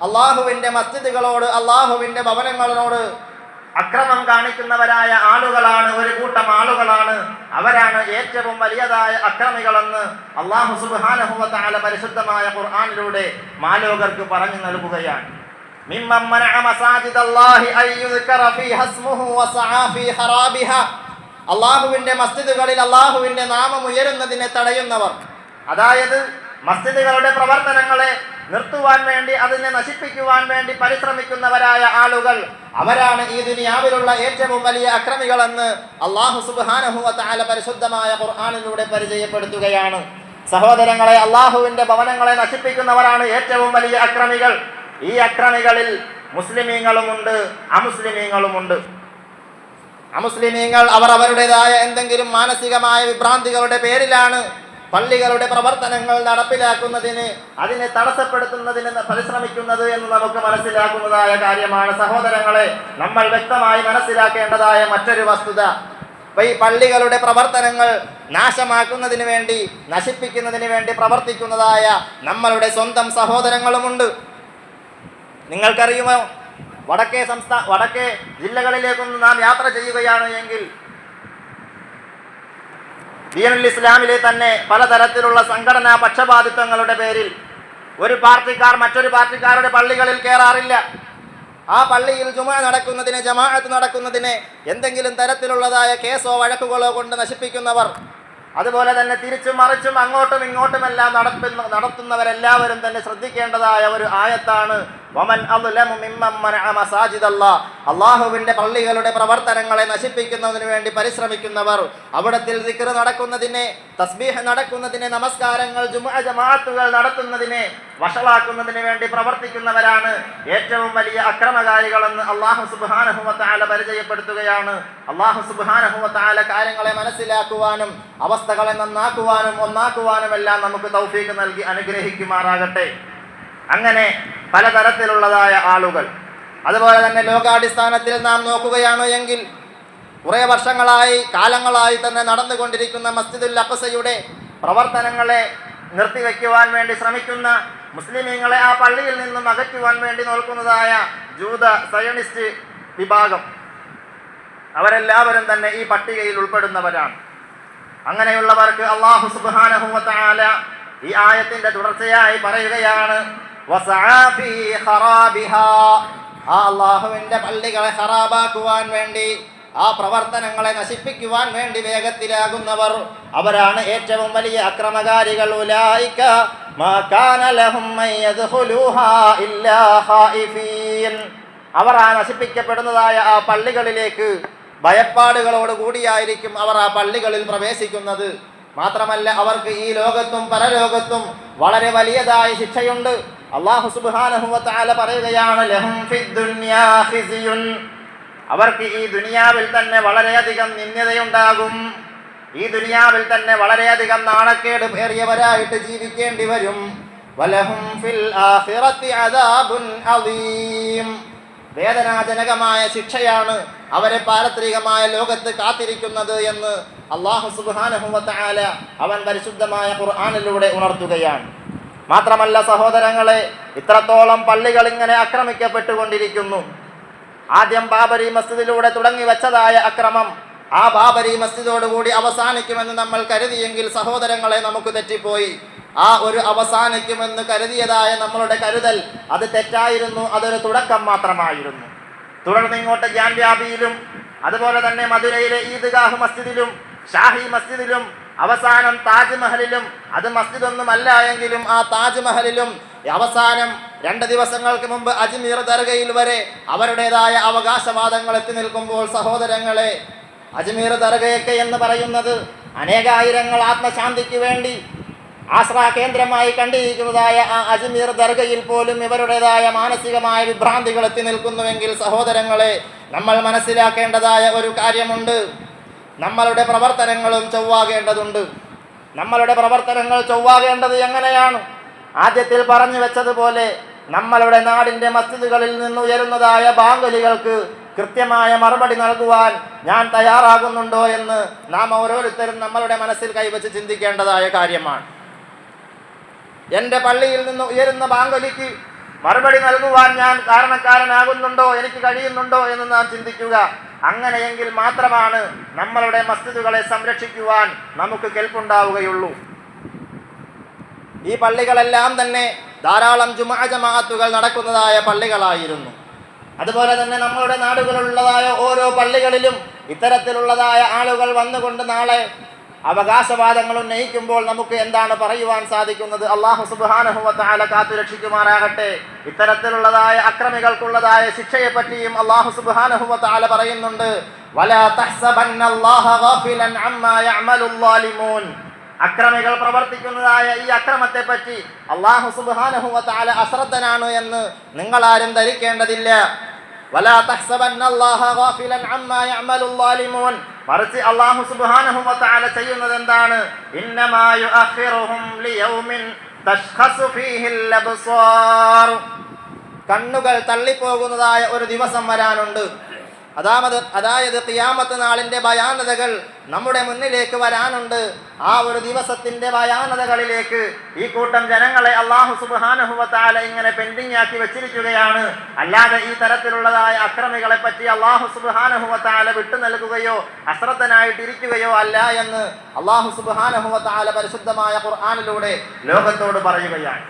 A: അള്ളാഹുവിന്റെ മസ്ജിദുകളോട് അള്ളാഹുവിന്റെ ഭവനങ്ങളോട് അക്രമം കാണിക്കുന്നവരായ ആളുകളാണ് ഒരു കൂട്ടം ആളുകളാണ്. അവരാണ് ഏറ്റവും വലിയതായ അക്രമികളെന്ന് അള്ളാഹു സുബാനഹുവത്താല പരിശുദ്ധമായ ഖുർആാനിലൂടെ മാലോകർക്ക് പറഞ്ഞു നൽകുകയാണ്. മിമ്മൻ مساجد الله أن يذكر فيها اسمه وسعى في خرابها മസ്ജിദുകളിൽ അള്ളാഹുവിന്റെ നാമം ഉയരുന്നതിനെ തടയുന്നവർ. അതായത് മസ്ജിദുകളുടെ പ്രവർത്തനങ്ങളെ നിർത്തുവാൻ വേണ്ടി അതിനെ നശിപ്പിക്കുവാൻ വേണ്ടി പരിശ്രമിക്കുന്നവരായ ആളുകൾ അവരാണ് ഈ ദുനിയാവിലുള്ള ഏറ്റവും വലിയ അക്രമികളെന്ന് അള്ളാഹു സുബ്ഹാനഹു വതആല പരിശുദ്ധമായ ഖുർആനിലൂടെ പരിചയപ്പെടുത്തുകയാണ്. സഹോദരങ്ങളെ അള്ളാഹുവിന്റെ ഭവനങ്ങളെ നശിപ്പിക്കുന്നവരാണ് ഏറ്റവും വലിയ അക്രമികൾ. ഈ അക്രമികളിൽ മുസ്ലിമീങ്ങളുമുണ്ട് അമുസ്ലിമീങ്ങളുമുണ്ട്. അമുസ്ലിമീങ്ങൾ അവർ അവരുടേതായ എന്തെങ്കിലും മാനസികമായ വിഭ്രാന്തികളുടെ പേരിലാണ് പള്ളികളുടെ പ്രവർത്തനങ്ങൾ നടപ്പിലാക്കുന്നതിന് അതിനെ തടസ്സപ്പെടുത്തുന്നതിന് പരിശ്രമിക്കുന്നത് എന്ന് നമുക്ക് മനസ്സിലാക്കുന്നതായ കാര്യമാണ്. സഹോദരങ്ങളെ നമ്മൾ വ്യക്തമായി മനസ്സിലാക്കേണ്ടതായ മറ്റൊരു വസ്തുത. അപ്പൊ ഈ പള്ളികളുടെ പ്രവർത്തനങ്ങൾ നാശമാക്കുന്നതിന് വേണ്ടി നശിപ്പിക്കുന്നതിന് വേണ്ടി പ്രവർത്തിക്കുന്നതായ നമ്മളുടെ സ്വന്തം സഹോദരങ്ങളുമുണ്ട്. നിങ്ങൾക്കറിയുമോ? വടക്കേ സംസ്ഥാന വടക്കേ ജില്ലകളിലേക്കൊന്ന് നാം യാത്ര ചെയ്യുകയാണ് എങ്കിൽ ദീനുൽ ഇസ്ലാമിലെ തന്നെ പലതരത്തിലുള്ള സംഘടനാ പക്ഷപാതിത്വങ്ങളുടെ പേരിൽ ഒരു പാർട്ടിക്കാർ മറ്റൊരു പാർട്ടിക്കാരുടെ പള്ളികളിൽ കയറാറില്ല ആ പള്ളിയിൽ ജുമ നടക്കുന്നതിന് ജമാഅത്ത് നടക്കുന്നതിന് എന്തെങ്കിലും തരത്തിലുള്ളതായ കേസോ വഴക്കുകളോ കൊണ്ട് നശിപ്പിക്കുന്നവർ അതുപോലെ തന്നെ തിരിച്ചും മറിച്ചും അങ്ങോട്ടും ഇങ്ങോട്ടുമെല്ലാം നടത്തുന്ന നടത്തുന്നവരെല്ലാവരും തന്നെ ശ്രദ്ധിക്കേണ്ടതായ ഒരു ആയത്താണ് അള്ളാഹുവിന്റെ പള്ളികളുടെ പ്രവർത്തനങ്ങളെ നശിപ്പിക്കുന്നതിന് വേണ്ടി പരിശ്രമിക്കുന്നവർ. അവിടത്തിൽ ദിക്ർ നടക്കുന്നതിനെ തസ്ബീഹ് നടക്കുന്നതിനെ നമസ്കാരങ്ങൾ ജുമുഅ ജമാഅത്തുകൾ നടത്തുന്നതിനെ വഷളാക്കുന്നതിന് വേണ്ടി പ്രവർത്തിക്കുന്നവരാണ് ഏറ്റവും വലിയ അക്രമകാരികളെന്ന് അള്ളാഹു സുബ്ഹാനഹു വതആല പരിചയപ്പെടുത്തുകയാണ്. അള്ളാഹു സുബ്ഹാനഹു വതആല കാര്യങ്ങളെ മനസ്സിലാക്കുവാനും അവസ്ഥകളെ നന്നാക്കുവാനും ഒന്നാക്കുവാനും എല്ലാം നമുക്ക് തൗഫീക്ക് നൽകി അനുഗ്രഹിക്കുമാറാകട്ടെ. അങ്ങനെ പലതരത്തിലുള്ളതായ ആളുകൾ. അതുപോലെ തന്നെ ലോകാടിസ്ഥാനത്തിൽ നാം നോക്കുകയാണോ എങ്കിൽ കുറേ വർഷങ്ങളായി കാലങ്ങളായി തന്നെ നടന്നുകൊണ്ടിരിക്കുന്ന മസ്ജിദുൽ അഖസയുടെ പ്രവർത്തനങ്ങളെ നിർത്തിവെക്കുവാൻ വേണ്ടി ശ്രമിക്കുന്ന മുസ്ലിമീങ്ങളെ ആ പള്ളിയിൽ നിന്നും അകറ്റുവാൻ വേണ്ടി നോക്കുന്നതായ ജൂത സയണിസ്റ്റ് വിഭാഗം. അവരെല്ലാവരും തന്നെ ഈ പട്ടികയിൽ ഉൾപ്പെടുന്നവരാണ്. അങ്ങനെയുള്ളവർക്ക് അള്ളാഹു സുബ്ഹാനഹു വതആല ഈ ആയത്തിന്റെ തുടർച്ചയായി പറയുകയാണ്. അള്ളാഹുവിന്റെ പള്ളികളെ ഹറാബാക്കുവാൻ വേണ്ടി ആ പ്രവർത്തനങ്ങളെ നശിപ്പിക്കുവാൻ വേണ്ടി വേഗത്തിലാകുന്നവർ അവരാണ് ഏറ്റവും വലിയ അക്രമകാരികൾ. അവർ ആ നശിപ്പിക്കപ്പെടുന്നതായ ആ പള്ളികളിലേക്ക് ഭയപ്പാടുകളോട് കൂടിയായിരിക്കും അവർ ആ പള്ളികളിൽ പ്രവേശിക്കുന്നത്. മാത്രമല്ല അവർക്ക് ഈ ലോകത്തും പരലോകത്തും വളരെ വലിയതായ ശിക്ഷയുണ്ട്. അള്ളാഹു സുബ്ഹാനഹു വതആല പറയുകയാണ് അവർക്ക് ഈ ദുനിയാവിൽ തന്നെ വളരെയധികം നിന്ദ്യതയുണ്ടാകും. ഈ ദുനിയാവിൽ തന്നെ വളരെയധികം നാണക്കേട് പേറിയവരായിട്ട് ജീവിക്കേണ്ടി വരും. വലഹും ഫിൽ അദാബുൻ അദീം. വേദനാജനകമായ ശിക്ഷയാണ് അവരെ പാരത്രികമായ ലോകത്ത് കാത്തിരിക്കുന്നത് എന്ന് അള്ളാഹു സുബ്ഹാനഹു വതആല അവൻ പരിശുദ്ധമായ ഖുർആാനിലൂടെ ഉണർത്തുകയാണ്. മാത്രമല്ല സഹോദരങ്ങളെ ഇത്രത്തോളം പള്ളികൾ ഇങ്ങനെ ആക്രമിക്കപ്പെട്ടുകൊണ്ടിരിക്കുന്നു. ആദ്യം ബാബരി മസ്ജിദിലൂടെ തുടങ്ങി വെച്ചതായ അക്രമം ആ ബാബരി മസ്ജിദോടുകൂടി അവസാനിക്കുമെന്ന് നമ്മൾ കരുതിയെങ്കിൽ സഹോദരങ്ങളെ നമുക്ക് തെറ്റിപ്പോയി. ആ ഒരു അവസാനിക്കുമെന്ന് കരുതിയതായ നമ്മളുടെ കരുതൽ അത് തെറ്റായിരുന്നു അതൊരു തുടക്കം മാത്രമായിരുന്നു. തുടർന്ന് ഇങ്ങോട്ട് ജാൻവ്യാപിയിലും അതുപോലെ തന്നെ മധുരയിലെ ഈദ്ഗാഹ് മസ്ജിദിലും ഷാഹി മസ്ജിദിലും അവസാനം താജ്മഹലിലും അത് മസ്ജിദ് മസ്ജിദൊന്നുമല്ല എങ്കിലും ആ താജ്മഹലിലും അവസാനം രണ്ട് ദിവസങ്ങൾക്ക് മുമ്പ് അജ്മീർ ദർഗയിൽ വരെ അവരുടേതായ അവകാശവാദങ്ങൾ എത്തി നിൽക്കുമ്പോൾ സഹോദരങ്ങളെ അജ്മീർ ദർഗയൊക്കെ എന്ന് പറയുന്നത് അനേകായിരങ്ങൾ ആത്മശാന്തിക്ക് വേണ്ടി ആശ്രാ കേന്ദ്രമായി കണ്ടിരിക്കുന്നതായ ആ അജ്മീർ ദർഗയിൽ പോലും ഇവരുടേതായ മാനസികമായ വിഭ്രാന്തികൾ എത്തി നിൽക്കുന്നുവെങ്കിൽ സഹോദരങ്ങളെ നമ്മൾ മനസ്സിലാക്കേണ്ടതായ ഒരു കാര്യമുണ്ട്. നമ്മളുടെ പ്രവർത്തനങ്ങളും ചൊവ്വാകേണ്ടതുണ്ട്. നമ്മളുടെ പ്രവർത്തനങ്ങൾ ചൊവ്വാകേണ്ടത് എങ്ങനെയാണ്? ആദ്യത്തിൽ പറഞ്ഞു വെച്ചതുപോലെ നമ്മളുടെ നാടിന്റെ മസ്ജിദുകളിൽ നിന്ന് ഉയരുന്നതായ ബാങ്കലികൾക്ക് കൃത്യമായ മറുപടി നൽകുവാൻ ഞാൻ തയ്യാറാകുന്നുണ്ടോ എന്ന് നാം ഓരോരുത്തരും നമ്മളുടെ മനസ്സിൽ കൈവച്ച് ചിന്തിക്കേണ്ടതായ കാര്യമാണ്. എന്റെ പള്ളിയിൽ നിന്ന് ഉയരുന്ന ബാങ്കലിക്ക് മറുപടി നൽകുവാൻ ഞാൻ കാരണക്കാരനാകുന്നുണ്ടോ? എനിക്ക് കഴിയുന്നുണ്ടോ? എന്ന് നാം ചിന്തിക്കുക. അങ്ങനെയെങ്കിൽ മാത്രമാണ് നമ്മളുടെ മസ്ജിദുകളെ സംരക്ഷിക്കുവാൻ നമുക്ക് കെൽപ്പുണ്ടാവുകയുള്ളൂ. ഈ പള്ളികളെല്ലാം തന്നെ ധാരാളം ജുമാ ജമാഅത്തുകൾ നടക്കുന്നതായ പള്ളികളായിരുന്നു. അതുപോലെ തന്നെ നമ്മളുടെ നാടുകളിലുള്ളതായ ഓരോ പള്ളികളിലും ഇത്തരത്തിലുള്ളതായ ആളുകൾ വന്നുകൊണ്ട് നാളെ അവകാശവാദങ്ങൾ ഉന്നയിക്കുമ്പോൾ നമുക്ക് എന്താണ് പറയുവാൻ സാധിക്കുന്നത്? അള്ളാഹു സുബ്ഹാനഹു വതആല കാത്തു രക്ഷിക്കുമാറാകട്ടെ. ഇത്തരത്തിലുള്ളതായ അക്രമികൾക്കുള്ളതായ ശിക്ഷയെ പറ്റിയും അള്ളാഹു സുബ്ഹാനഹു വതആല പറയുന്നുണ്ട്. അക്രമികൾ പ്രവർത്തിക്കുന്നതായ ഈ അക്രമത്തെ പറ്റി അള്ളാഹു സുബ്ഹാനഹു വതആല അശ്രദ്ധനാണ് എന്ന് നിങ്ങളാരും ധരിക്കേണ്ടതില്ല. മറിച്ച് അള്ളാഹു തആല ചെയ്യുന്നത് എന്താണ് കണ്ണുകൾ തള്ളിപ്പോകുന്നതായ ഒരു ദിവസം വരാനുണ്ട്. അതാമത് അതായത് തിയാമത്ത് നാളിന്റെ ഭയാനതകൾ നമ്മുടെ മുന്നിലേക്ക് വരാനുണ്ട്. ആ ഒരു ദിവസത്തിന്റെ ഭയാനതകളിലേക്ക് ഈ കൂട്ടം ജനങ്ങളെ അള്ളാഹു സുബാനുഭവത്താല ഇങ്ങനെ പെൻഡിങ് ആക്കി വെച്ചിരിക്കുകയാണ്. അല്ലാതെ ഈ തരത്തിലുള്ളതായ അക്രമികളെ പറ്റി അള്ളാഹു സുബാനുഭവത്താല വിട്ടു നൽകുകയോ അശ്രദ്ധനായിട്ടിരിക്കുകയോ അല്ല എന്ന് അള്ളാഹു സുബാനുഭവത്താല പരിശുദ്ധമായ ഖുർആാനിലൂടെ ലോകത്തോട് പറയുകയാണ്.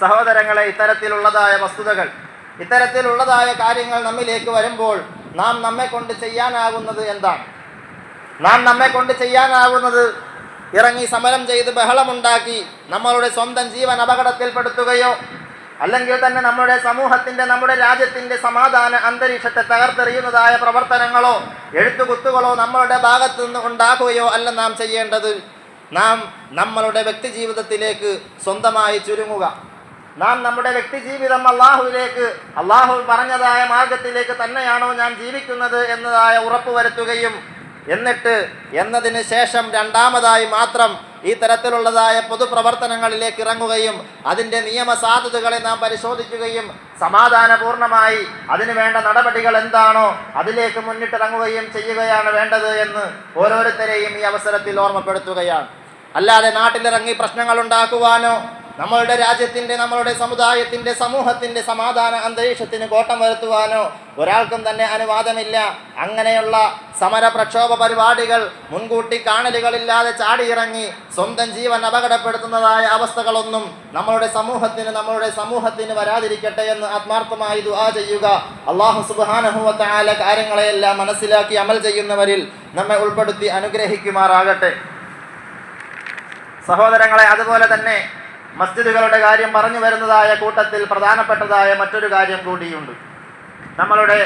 A: സഹോദരങ്ങളെ ഇത്തരത്തിലുള്ളതായ വസ്തുതകൾ ഇത്തരത്തിലുള്ളതായ കാര്യങ്ങൾ നമ്മിലേക്ക് വരുമ്പോൾ നാം നമ്മെ കൊണ്ട് ചെയ്യാനാകുന്നത് എന്താണ്? നാം നമ്മെ കൊണ്ട് ചെയ്യാനാകുന്നത് ഇറങ്ങി സമരം ചെയ്ത് ബഹളമുണ്ടാക്കി നമ്മളുടെ സ്വന്തം ജീവൻ അപകടത്തിൽപ്പെടുത്തുകയോ അല്ലെങ്കിൽ തന്നെ നമ്മുടെ സമൂഹത്തിന്റെ നമ്മുടെ രാജ്യത്തിന്റെ സമാധാന അന്തരീക്ഷത്തെ തകർത്തെറിയുന്നതായ പ്രവർത്തനങ്ങളോ എഴുത്തുകുത്തുകളോ നമ്മളുടെ ഭാഗത്തു നിന്ന് ഉണ്ടാക്കുകയോ അല്ല നാം ചെയ്യേണ്ടത്. നാം നമ്മളുടെ വ്യക്തി ജീവിതത്തിലേക്ക് സ്വന്തമായി ചുരുങ്ങുക. നാം നമ്മുടെ വ്യക്തി ജീവിതം അള്ളാഹുവിലേക്ക് അള്ളാഹു പറഞ്ഞതായ മാർഗത്തിലേക്ക് തന്നെയാണോ ഞാൻ ജീവിക്കുന്നത് എന്നതായ ഉറപ്പ് വരുത്തുകയും എന്നിട്ട് എന്നതിന് ശേഷം രണ്ടാമതായി മാത്രം ഈ തരത്തിലുള്ളതായ പൊതുപ്രവർത്തനങ്ങളിലേക്ക് ഇറങ്ങുകയും അതിന്റെ നിയമസാധുതകളെ നാം പരിശോധിക്കുകയും സമാധാനപൂർണമായി അതിനു വേണ്ട നടപടികൾ എന്താണോ അതിലേക്ക് മുന്നിട്ടിറങ്ങുകയും ചെയ്യുകയാണ് വേണ്ടത് എന്ന് ഓരോരുത്തരെയും ഈ അവസരത്തിൽ ഓർമ്മപ്പെടുത്തുകയാണ്. അല്ലാതെ നാട്ടിലിറങ്ങി പ്രശ്നങ്ങൾ ഉണ്ടാക്കുവാനോ നമ്മളുടെ രാജ്യത്തിന്റെ നമ്മളുടെ സമുദായത്തിന്റെ സമൂഹത്തിന്റെ സമാധാന അന്തരീക്ഷത്തിന് കോട്ടം വരുത്തുവാനോ ഒരാൾക്കും തന്നെ അനുവാദമില്ല. അങ്ങനെയുള്ള സമര പ്രക്ഷോഭ പരിപാടികൾ മുൻകൂട്ടി കാണലുകളില്ലാതെ ചാടിയിറങ്ങി സ്വന്തം ജീവൻ അപകടപ്പെടുത്തുന്നതായ അവസ്ഥകളൊന്നും നമ്മളുടെ സമൂഹത്തിന് നമ്മളുടെ സമൂഹത്തിന് വരാതിരിക്കട്ടെ എന്ന് ആത്മാർത്ഥമായി ദുആ ചെയ്യുക. അള്ളാഹു സുബാനഹുവത്തായ കാര്യങ്ങളെയെല്ലാം മനസ്സിലാക്കി അമൽ ചെയ്യുന്നവരിൽ നമ്മെ ഉൾപ്പെടുത്തി അനുഗ്രഹിക്കുമാറാകട്ടെ. സഹോദരങ്ങളെ അതുപോലെ തന്നെ മസ്ജിദുകളുടെ കാര്യം പറഞ്ഞു വരുന്നതായ കൂട്ടത്തിൽ പ്രധാനപ്പെട്ടതായ മറ്റൊരു കാര്യം കൂടിയുണ്ട്. നമ്മളുടെ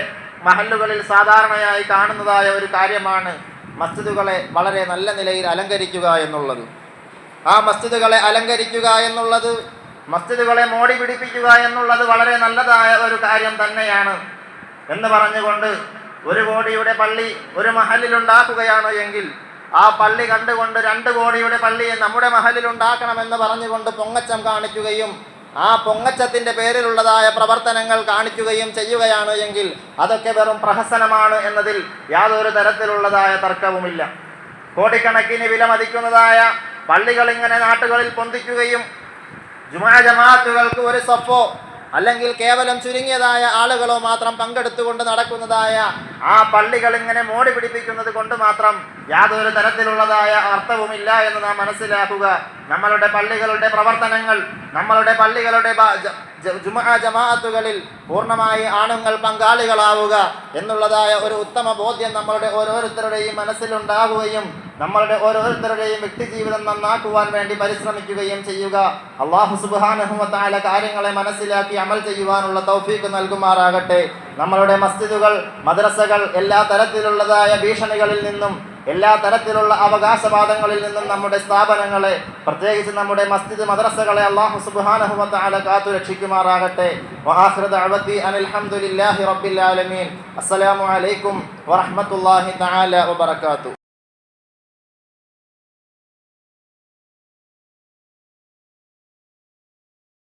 A: മഹല്ലുകളിൽ സാധാരണയായി കാണുന്നതായ ഒരു കാര്യമാണ് മസ്ജിദുകളെ വളരെ നല്ല നിലയിൽ അലങ്കരിക്കുക എന്നുള്ളത്. ആ മസ്ജിദുകളെ അലങ്കരിക്കുക എന്നുള്ളത് മസ്ജിദുകളെ മോടി പിടിപ്പിക്കുക എന്നുള്ളത് വളരെ നല്ലതായ ഒരു കാര്യം തന്നെയാണ് എന്ന് പറഞ്ഞുകൊണ്ട് ഒരു കോടിയുടെ പള്ളി ഒരു മഹലിലുണ്ടാക്കുകയാണ് എങ്കിൽ ആ പള്ളി കണ്ടുകൊണ്ട് രണ്ട് കോടിയുടെ പള്ളിയെ നമ്മുടെ മഹലിൽ ഉണ്ടാക്കണമെന്ന് പറഞ്ഞുകൊണ്ട് പൊങ്ങച്ചം കാണിക്കുകയും ആ പൊങ്ങച്ചത്തിന്റെ പേരിലുള്ളതായ പ്രവർത്തനങ്ങൾ കാണിക്കുകയും ചെയ്യുകയാണ് എങ്കിൽ അതൊക്കെ വെറും പ്രഹസനമാണ് എന്നതിൽ യാതൊരു തരത്തിലുള്ളതായ തർക്കവുമില്ല. കോടിക്കണക്കിന് വില മതിക്കുന്നതായ പള്ളികൾ ഇങ്ങനെ നാട്ടുകളിൽ പൊന്തിക്കുകയും ജുമാ ഒരു സഫോ അല്ലെങ്കിൽ കേവലം ചുരുങ്ങിയതായ ആളുകളോ മാത്രം പങ്കെടുത്തുകൊണ്ട് നടക്കുന്നതായ ആ പള്ളികൾ ഇങ്ങനെ മോടി പിടിപ്പിക്കുന്നത് കൊണ്ട് മാത്രം യാതൊരു തരത്തിലുള്ളതായ അർത്ഥവുമില്ല എന്ന് നാം മനസ്സിലാക്കുക. നമ്മളുടെ പള്ളികളുടെ പ്രവർത്തനങ്ങൾ നമ്മളുടെ പള്ളികളുടെ ജുമാ ജമാഅത്തുകളിൽ പൂർണമായി ആണുങ്ങൾ പങ്കാളികളാവുക എന്നുള്ളതായ ഒരു ഉത്തമ ബോധ്യം നമ്മളുടെ ഓരോരുത്തരുടെയും മനസ്സിലുണ്ടാകുകയും നമ്മളുടെ ഓരോരുത്തരുടെയും വ്യക്തിജീവിതം നന്നാക്കുവാൻ വേണ്ടി പരിശ്രമിക്കുകയും ചെയ്യുക. അള്ളാഹു സുബാനഹുമത്തായ കാര്യങ്ങളെ മനസ്സിലാക്കി അമൽ ചെയ്യുവാനുള്ള തൗഫീക്ക് നൽകുമാറാകട്ടെ. നമ്മളുടെ മസ്ജിദുകൾ മദ്രസകൾ എല്ലാ തരത്തിലുള്ളതായ ഭീഷണികളിൽ നിന്നും എല്ലാ തരത്തിലുള്ള അവകാശവാദങ്ങളിൽ നിന്നും നമ്മുടെ സ്ഥാപനങ്ങളെ പ്രത്യേകിച്ച് നമ്മുടെ മസ്ജിദ് മദ്രസകളെ അള്ളാഹു സുബാനഹുമത്താല കാത്തു രക്ഷിക്കുമാറാകട്ടെ. വആഖിറു ദഅവതി അനിൽ റബ്ബിൽ ആലമീൻ. അസ്സലാമു അലൈക്കും വറഹ്മത്തുള്ളാഹി തആല വബറകാതുഹു